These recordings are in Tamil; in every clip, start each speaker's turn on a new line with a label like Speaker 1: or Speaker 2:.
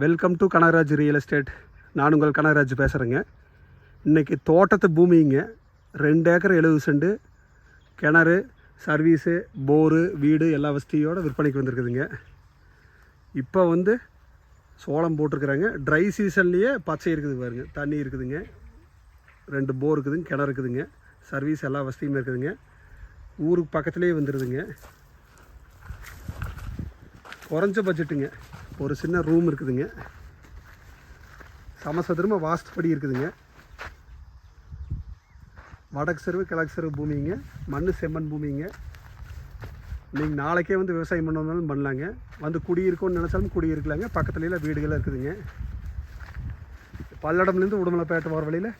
Speaker 1: Welcome to Kanagaraj real estate நான் உங்கள் கனகராஜ் பேசுகிறேங்க இன்றைக்கி தோட்டத்து பூமிங்க. ரெண்டு ஏக்கர் எழுபது செண்டு. கிணறு சர்வீஸு போரு வீடு எல்லா வசதியோடு விற்பனைக்கு வந்திருக்குதுங்க. இப்போ வந்து சோளம் போட்டிருக்குறாங்க. ட்ரை சீசன்லேயே பச்சை இருக்குது பாருங்க. தண்ணி இருக்குதுங்க. ரெண்டு போர் இருக்குதுங்க கிணறு இருக்குதுங்க. சர்வீஸ் எல்லா வசதியுமே இருக்குதுங்க. ஊருக்கு பக்கத்துலேயே வந்துடுதுங்க குறைஞ்ச பட்ஜெட்டுங்க ஒரு சின்ன ரூம் இருக்குதுங்க. சமசதுரமாக படி இருக்குதுங்க. வடக்கு செருவு கிழக்கு செருவு பூமிங்க. மண் செம்மண் பூமிங்க. நீங்கள் நாளைக்கே வந்து விவசாயம் பண்ணணும்னாலும் பண்ணலாங்க. வந்து குடியிருக்கோன்னு நினச்சாலும் குடியிருக்கலாங்க பக்கத்துலலாம் வீடுகளாக இருக்குதுங்க. பல்லடம்லேருந்து உடுமலைப்பேட்டை போகிற வழியில்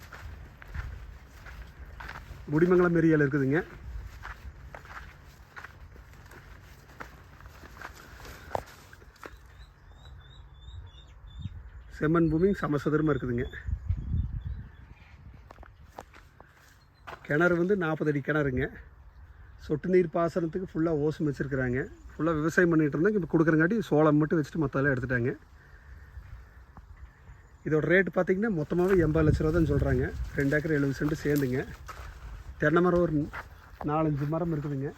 Speaker 1: குடிமங்கலம் ஏரியாவில் இருக்குதுங்க. செம்மண் பூமி சமசதுரமாக இருக்குதுங்க. கிணறு வந்து நாற்பது அடி கிணறுங்க. சொட்டு நீர் பாசனத்துக்கு ஃபுல்லாக ஓசம் வச்சுருக்குறாங்க ஃபுல்லாக விவசாயம் பண்ணிகிட்டு இருந்தாங்க. இப்போ கொடுக்குறங்காட்டி சோளம் மட்டும் வச்சுட்டு மற்றெல்லாம் எடுத்துட்டாங்க. இதோட ரேட் பார்த்திங்கன்னா மொத்தமாகவே எண்பது லட்ச ரூபா தான் சொல்கிறாங்க ரெண்டு ஏக்கர் எழுபது சென்ட் சேர்ந்துங்க. தென்னை மரம் ஒரு நாலஞ்சு மரம் இருக்குதுங்க.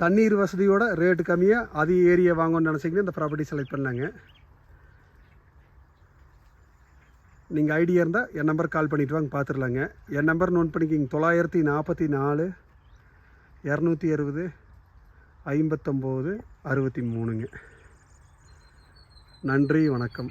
Speaker 1: தண்ணீர் வசதியோட ரேட்டு கம்மியாக அதிக ஏரியா வாங்கணும்னு நினச்சிங்கன்னா இந்த ப்ராப்பர்ட்டி செலக்ட் பண்ணாங்க நீங்கள் ஐடியா இருந்தால் என் நம்பர் கால் பண்ணிட்டு வாங்க பார்த்துடலாங்க என் நம்பர் நோட் பண்ணிக்கிங்க. தொள்ளாயிரத்தி நாற்பத்தி நாலு இரநூத்தி அறுபது ஐம்பத்தொம்போது அறுபத்தி மூணுங்க. நன்றி வணக்கம்.